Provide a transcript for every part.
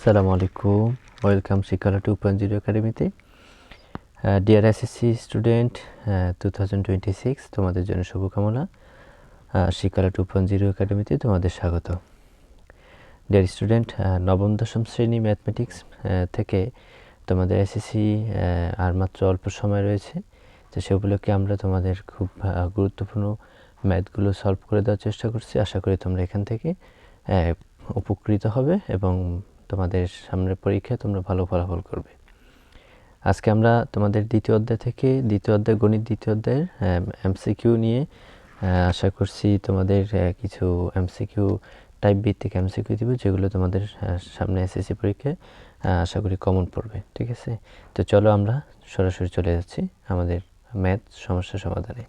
আসসালামু আলাইকুম welcome Shikkhala two point zero একাডেমিতে dear SSC student two thousand twenty six তোমাদের জন্য শুভকামনা। আহ, শিক্ষালা টু পয়েন্ট জিরো একাডেমিতে তোমাদের স্বাগত। ডিয়ার স্টুডেন্ট নবম দশম শ্রেণি ম্যাথমেটিক্স থেকে তোমাদের এসএসসি আর মাত্র অল্প সময় রয়েছে তো সেগুলোকে আমরা তোমাদের খুব গুরুত্বপূর্ণ ম্যাথগুলো সলভ করে দেওয়ার চেষ্টা করছি। আশা করি তোমরা এখান থেকে উপকৃত হবে এবং তোমাদের সামনের পরীক্ষায় তোমরা ভালো ফলাফল করবে। আজকে আমরা তোমাদের দ্বিতীয় অধ্যায় থেকে দ্বিতীয় অধ্যায়, গণিত দ্বিতীয় অধ্যায়ের এমসিকিউ নিয়ে আশা করছি তোমাদের কিছু এমসিকিউ টাইপ ভিত্তিক এমসিকিউ দিব, যেগুলো তোমাদের সামনে এসএসসি পরীক্ষায় আশা করি কমন পড়বে, ঠিক আছে? তো চলো আমরা সরাসরি চলে যাচ্ছি আমাদের ম্যাথ সমস্যা সমাধানে।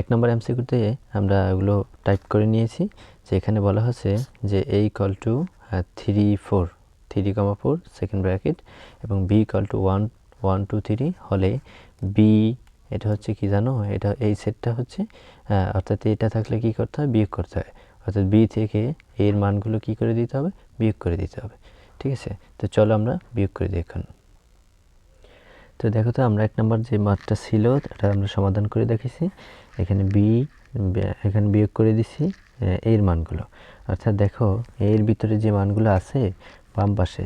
এক নম্বর এমসিকিউতে আমরা এগুলো টাইপ করে নিয়েছি, যে এখানে বলা হচ্ছে যে A equal two three four three comma four second bracket এবং B equal two one one two three হলে বি এটা হচ্ছে কি জানো? এটা এই সেটটা হচ্ছে অর্থাৎ এটা থাকলে কি করতে হয়? বিয়োগ করতে হয়। অর্থাৎ বি থেকে এর মানগুলো কি করে দিতে হবে? বিয়োগ করে দিতে হবে। ঠিক আছে? তো চলো আমরা বিয়োগ করে দিই এখন। তো দেখো তো, আমরা এক নম্বর যে মাঠটা ছিল, এটা আমরা সমাধান করে দেখেছি এখানে বি এখানে বিয়োগ করে দিছি এর মানগুলো। অর্থাৎ দেখো, এর ভিতরে যে মানগুলো আছে বাম পাশে,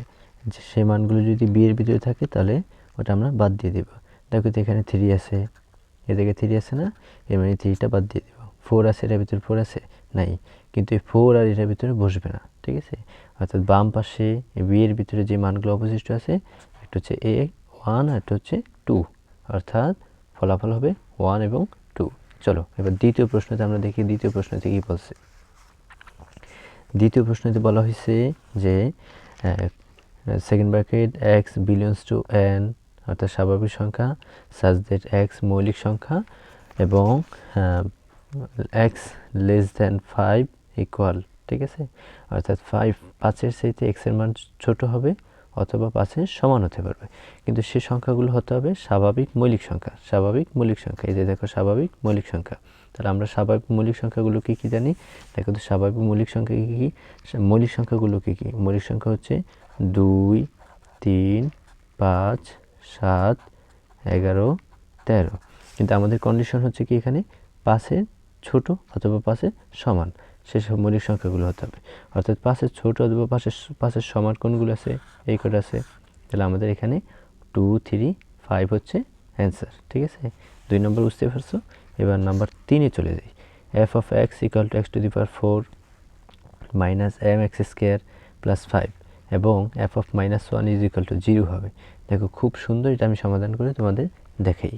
যে সেই মানগুলো যদি বি এর ভিতরে থাকে তাহলে ওটা আমরা বাদ দিয়ে দেব। দেখো তো এখানে থ্রি আছে। এদিকে থ্রি আছে না? এর মানে থ্রিটা বাদ দিয়ে দেবো। ফোর আছে, এটার ভিতরে ফোর আছে? নাই। কিন্তু এই ফোর আর এটার ভিতরে বসবে না, ঠিক আছে? অর্থাৎ বাম পাশে বি এর ভিতরে যে মানগুলো অবশিষ্ট আছে, একটা হচ্ছে এ ওয়ান আর একটা হচ্ছে টু অর্থাৎ ফলাফল হবে ওয়ান এবং চলো, এবার দ্বিতীয় প্রশ্নতে আমরা দেখি, দ্বিতীয় প্রশ্নতে কী বলছে? দ্বিতীয় প্রশ্নতে বলা হয়েছে যে second bracket X belongs to N অর্থাৎ স্বাভাবিক সংখ্যা সাজ দ্যাট এক্স মৌলিক সংখ্যা, এবং X less than five equal ঠিক আছে? অর্থাৎ ফাইভ পাঁচের চাইতে এক্সের মান ছোট হবে অথবা পাঁচের সমান হতে পারবে। কিন্তু সে সংখ্যাগুলো হতে হবে স্বাভাবিক মৌলিক সংখ্যা। স্বাভাবিক মৌলিক সংখ্যা। এই যে দেখো স্বাভাবিক মৌলিক সংখ্যা। তাহলে আমরা স্বাভাবিক মৌলিক সংখ্যাগুলো কী কী জানি? দেখো তো স্বাভাবিক মৌলিক সংখ্যা কী কী? মৌলিক সংখ্যাগুলো কী? কী মৌলিক সংখ্যা হচ্ছে দুই, তিন, পাঁচ, সাত, এগারো, তেরো। কিন্তু আমাদের কন্ডিশন হচ্ছে কি এখানে? পাঁচের ছোট অথবা পাঁচের সমান। সেসব মৌলিক সংখ্যাগুলো হতে হবে। অর্থাৎ পাঁচের ছোট অথবা পাঁচের পাঁচের সমান কোনগুলো আছে? এই কটা আছে। তাহলে আমাদের এখানে টু থ্রি ফাইভ হচ্ছে অ্যান্সার ঠিক আছে? দুই নম্বর বুঝতে পারছ? এবার নাম্বার তিনে চলে যাই। F of X equal to X to the power four minus M X square plus five এবং F of minus one is equal to zero হবে। দেখো, খুব সুন্দর এটা আমি সমাধান করে তোমাদের দেখাই।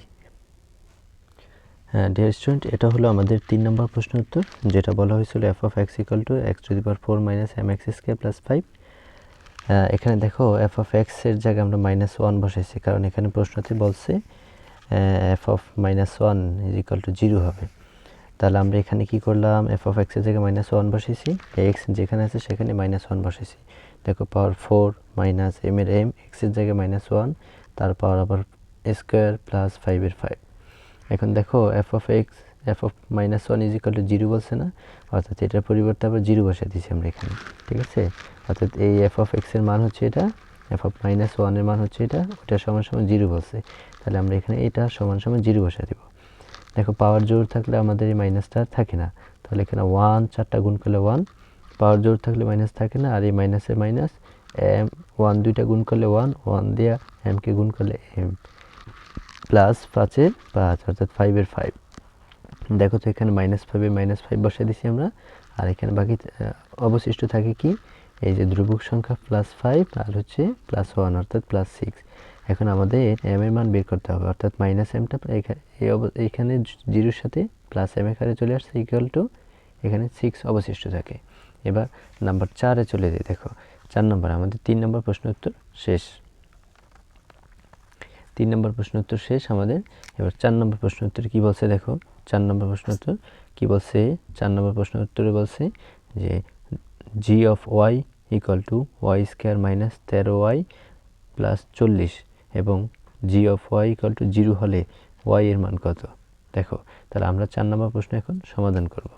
ডিয়ার স্টুডেন্ট এটা হলো আমাদের তিন নম্বর প্রশ্ন উত্তর, যেটা বলা হয়েছিল F of X equal to X to the power four minus M X square plus five এখানে দেখো এফ অফ এক্সের জায়গায় আমরা মাইনাস ওয়ান বসাইছি, কারণ এখানে প্রশ্নতে বলছে F of minus one is equal to zero হবে। তাহলে আমরা এখানে কি করলাম? এফ অফ এক্সের জায়গায় মাইনাস ওয়ান বসেছি এক্স যেখানে আছে সেখানে মাইনাস ওয়ান বসেছি দেখো পাওয়ার ফোর মাইনাস এম এর এম এক্সের জায়গায় মাইনাস ওয়ান তার পাওয়ার আবার স্কোয়ার প্লাস ফাইভের ফাইভ এখন দেখো F of X F of minus one is equal to zero বলছে না? অর্থাৎ এটার পরিবর্তে আবার জিরো বসে দিয়েছি আমরা এখানে, ঠিক আছে? অর্থাৎ এই এফ অফ এক্সের মান হচ্ছে এটা এফ অফ মাইনাস ওয়ানের মান হচ্ছে এটা, ওটা সমান সমান জিরো বলছে। তাহলে আমরা এখানে এটা সমান সমান জিরো বসে দেব। দেখো পাওয়ার জোর থাকলে আমাদের এই মাইনাসটা থাকে না। তাহলে এখানে ওয়ান চারটা গুণ করলে ওয়ান পাওয়ার জোর থাকলে মাইনাস থাকে না, আর এই মাইনাসের মাইনাস এম ওয়ান দুইটা গুণ করলে ওয়ান ওয়ান দেওয়া এমকে গুণ করলে এম প্লাস পাঁচের পাঁচ, অর্থাৎ ফাইভের ফাইভ দেখো তো এখানে মাইনাস ফাইভে মাইনাস ফাইভ বসিয়ে দিছি আমরা। আর এখানে বাকি অবশিষ্ট থাকে কি? এই যে ধ্রুবক সংখ্যা প্লাস ফাইভ আর হচ্ছে প্লাস ওয়ান অর্থাৎ প্লাস সিক্স এখন আমাদের এম এর মান বের করতে হবে, অর্থাৎ মাইনাস এমটা এইখানে জিরোর সাথে প্লাস এম এর চলে আসছে ইকুয়াল টু এখানে সিক্স অবশিষ্ট থাকে। এবার নাম্বার চারে চলে যাই, দেখো। চার নম্বর, আমাদের তিন নম্বর প্রশ্ন উত্তর শেষ। তিন নম্বর প্রশ্ন উত্তর শেষ আমাদের। এবার চার নম্বর প্রশ্ন উত্তরে কী বলছে দেখো? চার নম্বর প্রশ্ন উত্তর। কী বলছে? চার নম্বর প্রশ্ন উত্তরে বলছে যে G of Y equal to Y square minus তেরো ওয়াই প্লাস চল্লিশ এবং G of Y equal to zero হলে ওয়াই এর মান কত? দেখো, তাহলে আমরা চার নম্বর প্রশ্ন এখন সমাধান করব।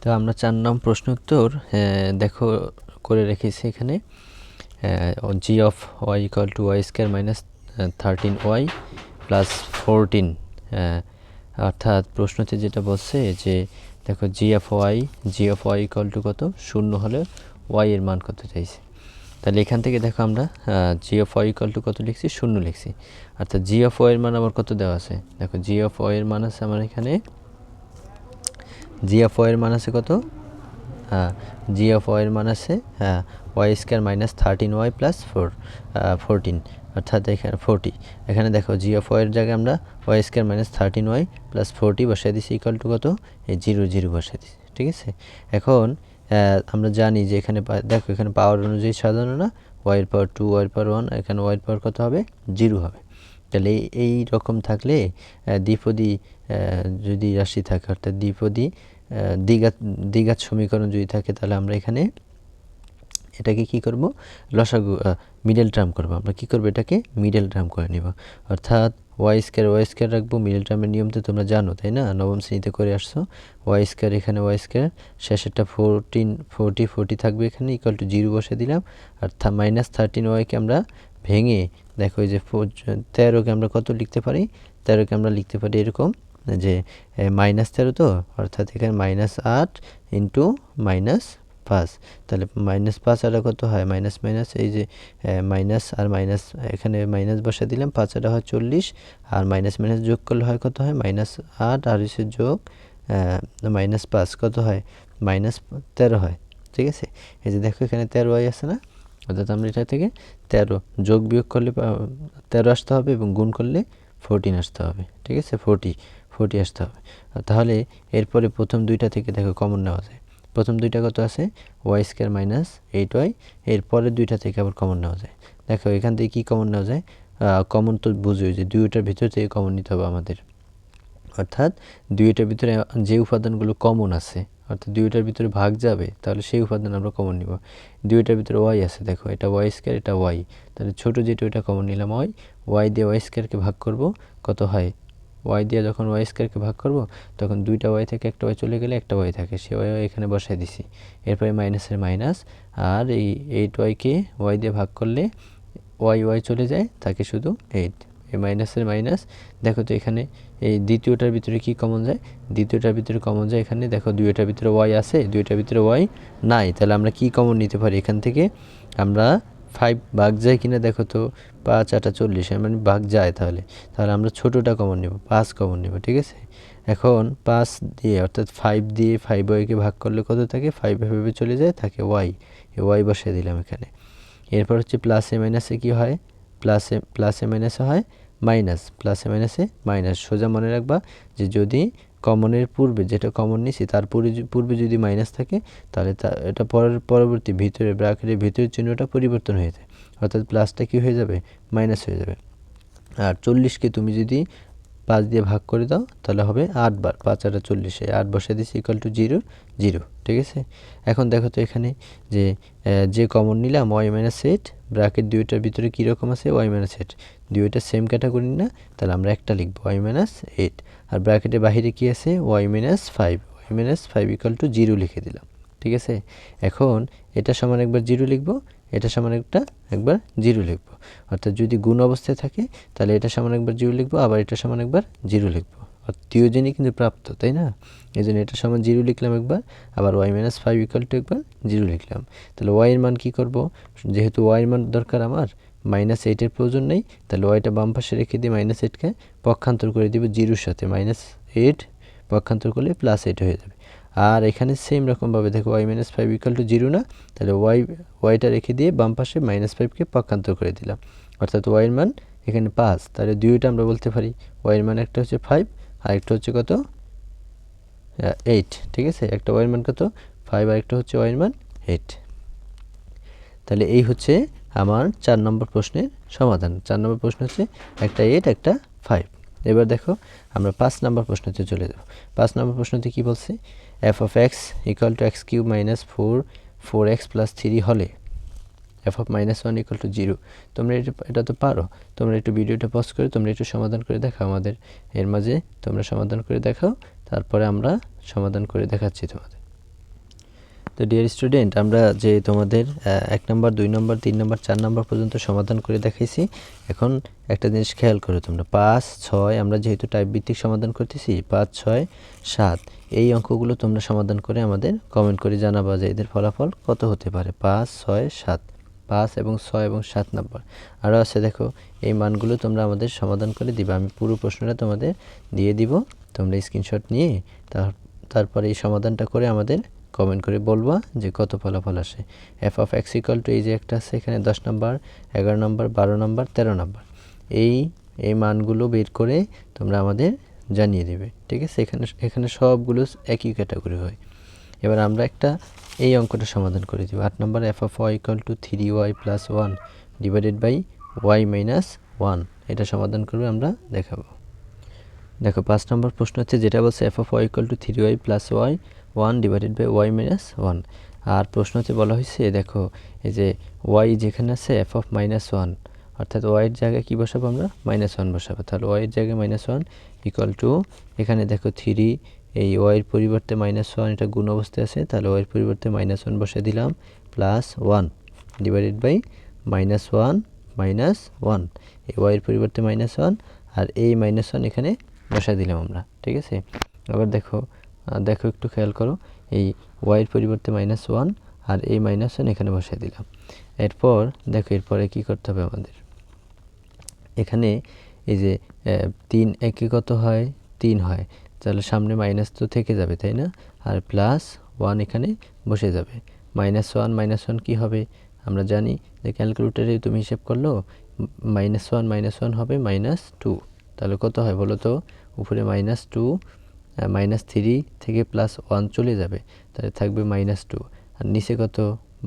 তো আমরা চার নম্বর প্রশ্ন উত্তর দেখো, করে রেখেছি এখানে। G of Y equal to Y square minus thirteen Y plus fourteen অর্থাৎ প্রশ্নতে যেটা বলছে যে, দেখো G of Y G of Y equal to কত? শূন্য হলে ওয়াই এর মান কত চাইছে? তাহলে এখান থেকে দেখো আমরা G of Y equal to কত লিখছি? শূন্য লিখছি। অর্থাৎ জি অফ ওয়াই এর মান আমার কত দেওয়া আছে? দেখো জি অফ ওয়াই এর মান আছে আমার এখানে জি অফ ওয়াই এর মান আছে কত? হ্যাঁ জি অফ ওয়াই এর মান আছে হ্যাঁ Y square minus thirteen Y plus four fourteen অর্থাৎ এখানে ফোরটি এখানে দেখো জি অফ ওয়াইয়ের জায়গায় আমরা Y square minus thirteen Y plus forty বসাই দিছি ইকুয়াল টু কত? এই জিরো জিরো বসাই দিছি, ঠিক আছে? এখন আমরা জানি যে এখানে দেখো এখানে পাওয়ার অনুযায়ী সাজানো না ওয়াইয়ের পাওয়ার টু ওয়াইয়ের পাওয়ার ওয়ান এখানে ওয়াইয়ের পাওয়ার কত হবে? জিরো হবে। তাহলে এই- রকম থাকলে দ্বিপদী যদি রাশি থাকে, অর্থাৎ দ্বিপদী দ্বিঘাত দ্বিঘাত সমীকরণ যদি থাকে তাহলে আমরা এখানে এটাকে কি করব? লসাগু মিডল টার্ম করব। আমরা কি করব এটাকে? মিডল টার্ম করে নিব। অর্থাৎ ওয়াই স্কোয়ার ওয়াই স্কোয়ার রাখব। মিডল টার্মের নিয়ম তো তোমরা জানো, তাই না? নবম শ্রেণীতে করে আসছো। ওয়াই স্কোয়ার এখানে ওয়াই স্কোয়ার শেষেরটা ফোরটিন ফোরটি ফোরটি থাকবে এখানে ইকুয়াল টু জিরো বসে দিলাম। আর মাইনাস থার্টিন ওয়াইকে আমরা ভেঙে, দেখো এই যে তেরোকে আমরা কত লিখতে পারি? তেরোকে আমরা লিখতে পারি এরকম যে মাইনাস তেরো তো? অর্থাৎ এখানে মাইনাস আট ইন্টু মাইনাস পাঁচ। তাহলে মাইনাস পাঁচ আর কত হয়? মাইনাস মাইনাস এই যে মাইনাস আর মাইনাস এখানে মাইনাস বসা দিলাম, পাঁচ আর হয় চল্লিশ। আর মাইনাস মাইনাস যোগ করলে হয় কত হয়? মাইনাস আট আর হচ্ছে যোগ মাইনাস পাঁচ। কত হয়? মাইনাস তেরো হয়। ঠিক আছে? এই যে দেখো এখানে তেরো হয় আছে না? অর্থাৎ আমরা এটা থেকে তেরো যোগ বিয়োগ করলে তেরো আসতে হবে এবং গুণ করলে ফোরটিন আসতে হবে। ঠিক আছে? ফোরটি ফোরটি আসতে হবে। তাহলে এরপরে প্রথম দুইটা থেকে দেখো কমন নেওয়া যায়। প্রথম দুইটা কত আছে? Y square minus eight Y এরপরের দুইটা থেকে আবার কমন নেওয়া যায়। দেখো, এখান থেকে কী কমন নেওয়া যায়? কমন তো বুঝোই যে দুইটার ভিতর থেকে কমন নিতে হবে আমাদের। অর্থাৎ দুইটার ভিতরে যে উপাদানগুলো কমন আছে, অর্থাৎ দুইটার ভিতরে ভাগ যাবে, তাহলে সেই উপাদান আমরা কমন নিব। দুইটার ভিতরে ওয়াই আছে, দেখো, এটা ওয়াই স্কোয়ার এটা ওয়াই তাহলে ছোটো যেটা ওইটা কমন নিলাম ওয়াই ওয়াই দিয়ে ওয়াই স্কোয়ারকে ভাগ করব, কত হয়? ওয়াই দিয়ে যখন ওয়াই স্কোয়ারকে ভাগ করব, তখন দুইটা ওয়াই থেকে একটা ওয়াই চলে গেলে একটা ওয়াই থাকে। সে ওয়াই এখানে বসাই দিছি। এরপরে মাইনাসের মাইনাস আর এই এইট ওয়াইকে ওয়াই দিয়ে ভাগ করলে ওয়াই ওয়াই চলে যায় থাকে শুধু এইট এই মাইনাসের মাইনাস দেখো তো এখানে এই দ্বিতীয়টার ভিতরে কি কমন যায়? দ্বিতীয়টার ভিতরে কমন যায় এখানে, দেখো দুইটার ভিতরে ওয়াই আছে, দুইটার ভিতরে ওয়াই নাই। তাহলে আমরা কি কমন নিতে পারি এখান থেকে? আমরা ফাইভ ভাগ যায় কিনা দেখো তো, পাঁচ, আটা চল্লিশ মানে ভাগ যায় তাহলে। তাহলে আমরা ছোটোটা কমন নেব, পাঁচ কমন নেব, ঠিক আছে? এখন পাঁচ দিয়ে, অর্থাৎ ফাইভ দিয়ে ফাইভ ওয়াইকে ভাগ করলে কত থাকে? ফাইভ ভাবে চলে যায়, থাকে ওয়াই ওয়াই বসিয়ে দিলাম এখানে। এরপর হচ্ছে প্লাসে মাইনাসে কি হয়? প্লাসে প্লাসে মাইনাসে হয় মাইনাস প্লাসে মাইনাসে মাইনাস সোজা মনে রাখবা যে যদি কমনের পূর্বে, যেটা কমন নিছি তার পূর্বে যদি মাইনাস থাকে, তাহলে তা, এটা পরের, পরবর্তী ভিতরে, ব্র্যাকেটের ভিতরের চিহ্নটা পরিবর্তন হয়ে যায়। অর্থাৎ প্লাসটা কি হয়ে যাবে? মাইনাস হয়ে যাবে। আর চল্লিশকে তুমি যদি পাঁচ দিয়ে ভাগ করে দাও, তাহলে হবে আটবার পাঁচ আটা চল্লিশে আট বসে দিচ্ছি ইকুয়াল টু জিরো জিরো ঠিক আছে? এখন দেখো তো এখানে যে যে কমন নিলাম ওয়াই মাইনাস এইট ব্র্যাকেট দুইটার ভিতরে কীরকম আছে? ওয়াই মাইনাস এইট দুইটা সেম ক্যাটাগরি না, তাহলে আমরা একটা লিখব ওয়াই মাইনাস এইট আর ব্র্যাকেটের বাহিরে কী আছে? Y minus five Y minus five equal to zero লিখে দিলাম। ঠিক আছে? এখন এটা সমান একবার জিরো লিখব, এটা সমান একটা একবার জিরো লিখব। অর্থাৎ যদি গুণ অবস্থায় থাকে, তাহলে এটা সমান একবার জিরো লিখব, আবার এটা সমান একবার জিরো লিখব। আর দুজনই কিন্তু প্রাপ্ত, তাই না? এই জন্য এটা সমান জিরো লিখলাম একবার, আবার Y minus five equal to একবার জিরো লিখলাম। তাহলে ওয়াইয়ের মান কী করব? যেহেতু ওয়াইয়ের মান দরকার আমার মাইনাস এইটের প্রয়োজন নেই, তাহলে ওয়াইটা বাম পাশে রেখে দিয়ে মাইনাস এইটকে পক্ষান্তর করে দিব জিরোর সাথে। মাইনাস এইট পক্ষান্তর করলে প্লাস এইট হয়ে যাবে। আর এখানে সেম রকমভাবে দেখো Y minus five equal to zero না, তাহলে ওয়াই ওয়াইটা রেখে দিয়ে বাম পাশে মাইনাস ফাইভকে পক্ষান্তর করে দিলাম। অর্থাৎ ওয়াইয়ের মান এখানে পাঁচ, তাহলে দুইটা আমরা বলতে পারি। ওয়াইয়ের মান একটা হচ্ছে ফাইভ আর একটা হচ্ছে কত? এইট ঠিক আছে? একটা ওয়াইয়ের মান কত? ফাইভ আর একটা হচ্ছে ওয়াইয়ের মান এইট তাহলে এই হচ্ছে আমার চার নম্বর প্রশ্নের সমাধান। চার নম্বর প্রশ্ন হচ্ছে একটা এইট একটা ফাইভ এবার দেখো, আমরা পাঁচ নম্বর প্রশ্নতে চলে যাব। পাঁচ নম্বর প্রশ্নতে কী বলছে? F of X equal to X cube minus four four X plus three হলে F of minus one equal to zero তোমরা এটা এটা তো পারো। তোমরা একটু ভিডিওটা পজ করে, তোমরা একটু সমাধান করে দেখাও আমাদের। এর মাঝে তোমরা সমাধান করে দেখাও, তারপরে আমরা সমাধান করে দেখাচ্ছি তোমাদের। তো ডিয়ার স্টুডেন্ট আমরা যে তোমাদের এক নম্বর, দুই নম্বর, তিন নম্বর, চার নম্বর পর্যন্ত সমাধান করে দেখাইছি, এখন একটা জিনিস খেয়াল করো তোমরা, পাঁচ, ছয়, আমরা যেহেতু টাইপ ভিত্তিক সমাধান করতেছি, পাঁচ, ছয়, সাত, এই অঙ্কগুলো তোমরা সমাধান করে আমাদের কমেন্ট করে জানাবা যে এদের ফলাফল কত হতে পারে, পাঁচ, ছয়, সাত, পাঁচ এবং ছয় এবং সাত নম্বর। আরও আছে দেখো, এই মানগুলো তোমরা আমাদের সমাধান করে দিবা, আমি পুরো প্রশ্নটা তোমাদের দিয়ে দিব, তোমরা স্ক্রিনশট নিয়ে তার, তারপরে এই সমাধানটা করে আমাদের কমেন্ট করে বলবা যে কত ফলাফল আসে। F of X equal to এই যে একটা আছে, এখানে দশ নম্বর, এগারো নম্বর, বারো নম্বর, তেরো নম্বর। এই এই মানগুলো বের করে তোমরা আমাদের জানিয়ে দেবে, ঠিক আছে? এখানে এখানে সবগুলো একই ক্যাটাগরি হয়। এবার আমরা একটা এই অঙ্কটা সমাধান করে দিব। আট নম্বর F of Y equal to three Y plus one divided by Y minus one এটা সমাধান করবে আমরা দেখাবো। দেখো, পাঁচ নম্বর প্রশ্ন হচ্ছে, যেটা বলছে F of Y equal to three Y plus Y one divided by Y minus one আর প্রশ্নতে বলা হয়েছে, দেখো, এই যে ওয়াই যেখানে আছে এফ অফ মাইনাস ওয়ান অর্থাৎ ওয়াইয়ের জায়গায় কী বসাবো আমরা? মাইনাস ওয়ান বসাবো। তাহলে ওয়াইয়ের জায়গায় মাইনাস ওয়ান ইকুয়াল টু এখানে দেখো থ্রি এই ওয়াইয়ের পরিবর্তে মাইনাস ওয়ান এটা গুণ অবস্থায় আছে, তাহলে ওয়াইয়ের পরিবর্তে মাইনাস ওয়ান বসে দিলাম plus one divided by minus one minus one এই ওয়াইয়ের পরিবর্তে মাইনাস ওয়ান আর এই মাইনাস ওয়ান এখানে বসাই দিলাম আমরা, ঠিক আছে? আবার দেখো দেখো, একটু খেয়াল করো। এই ওয়াইয়ের পরিবর্তে মাইনাস ওয়ান আর এই মাইনাস ওয়ান এখানে বসাই দিলাম। এরপর দেখো, এরপরে কি করতে হবে আমাদের? এখানে এই যে তিন একে কত হয়, তিন হয়। তাহলে সামনে মাইনাস তো থেকে যাবে, তাই না? আর প্লাস ওয়ান এখানে বসে যাবে। মাইনাস ওয়ান মাইনাস ওয়ান কী হবে? আমরা জানি যে ক্যালকুলেটারে তুমি হিসেব করল মাইনাস ওয়ান মাইনাস ওয়ান হবে মাইনাস টু তাহলে কত হয় বলো তো? উপরে মাইনাস টু মাইনাস থ্রি থেকে প্লাস ওয়ান চলে যাবে। তাহলে থাকবে মাইনাস টু আর নিচে কত?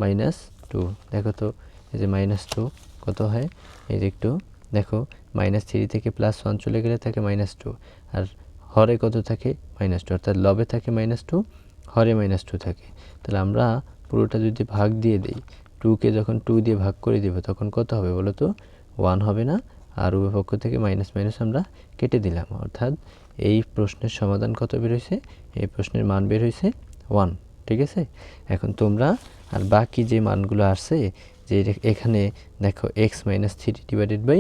মাইনাস টু দেখো তো, এই যে মাইনাস টু কত হয়? এই যে একটু, দেখো মাইনাস থ্রি থেকে প্লাস ওয়ান চলে গেলে থাকে মাইনাস টু আর হরে কত থাকে? মাইনাস টু অর্থাৎ লবে থাকে মাইনাস টু হরে মাইনাস টু থাকে। তাহলে আমরা পুরোটা যদি ভাগ দিয়ে দিই টুকে যখন টু দিয়ে ভাগ করে দেবো, তখন কত হবে বলো তো? ওয়ান হবে না। আর উভয় পক্ষ থেকে মাইনাস মাইনাস আমরা কেটে দিলাম। অর্থাৎ এই প্রশ্নের সমাধান কত বের হয়েছে? এই প্রশ্নের মান বের হয়েছে ওয়ান ঠিক আছে? এখন তোমরা আর বাকি যে মানগুলো আসছে, যে এখানে দেখো X minus three divided by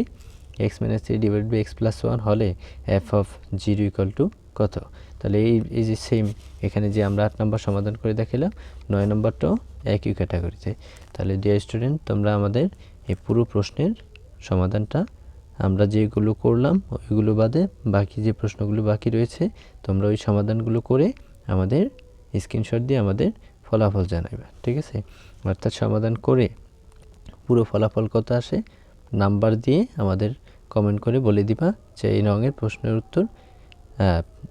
X minus three divided by X plus one হলে F of zero equal to কত? তাহলে এই এই যে সেম এখানে যে আমরা আট নম্বর সমাধান করে দেখালাম, নয় নম্বরটাও একই ক্যাটাগরিতে তাহলে ডিয়ার স্টুডেন্ট তোমরা আমাদের এই পুরো প্রশ্নের সমাধানটা আমরা যেগুলো করলাম, ওইগুলো বাদে বাকি যে প্রশ্নগুলো বাকি রয়েছে, তোমরা ওই সমাধানগুলো করে আমাদের স্ক্রিনশট দিয়ে আমাদের ফলাফল জানাবে ঠিক আছে? অর্থাৎ সমাধান করে পুরো ফলাফল কত আসে, নাম্বার দিয়ে আমাদের কমেন্ট করে বলে দিবা যে এই রঙের প্রশ্নের উত্তর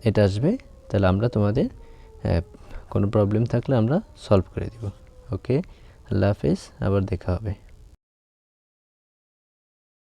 এটা আসবে, তাহলে আমরা তোমাদের কোনো প্রবলেম থাকলে আমরা সলভ করে দিব ওকে আল্লাহ হাফেজ, আবার দেখা হবে।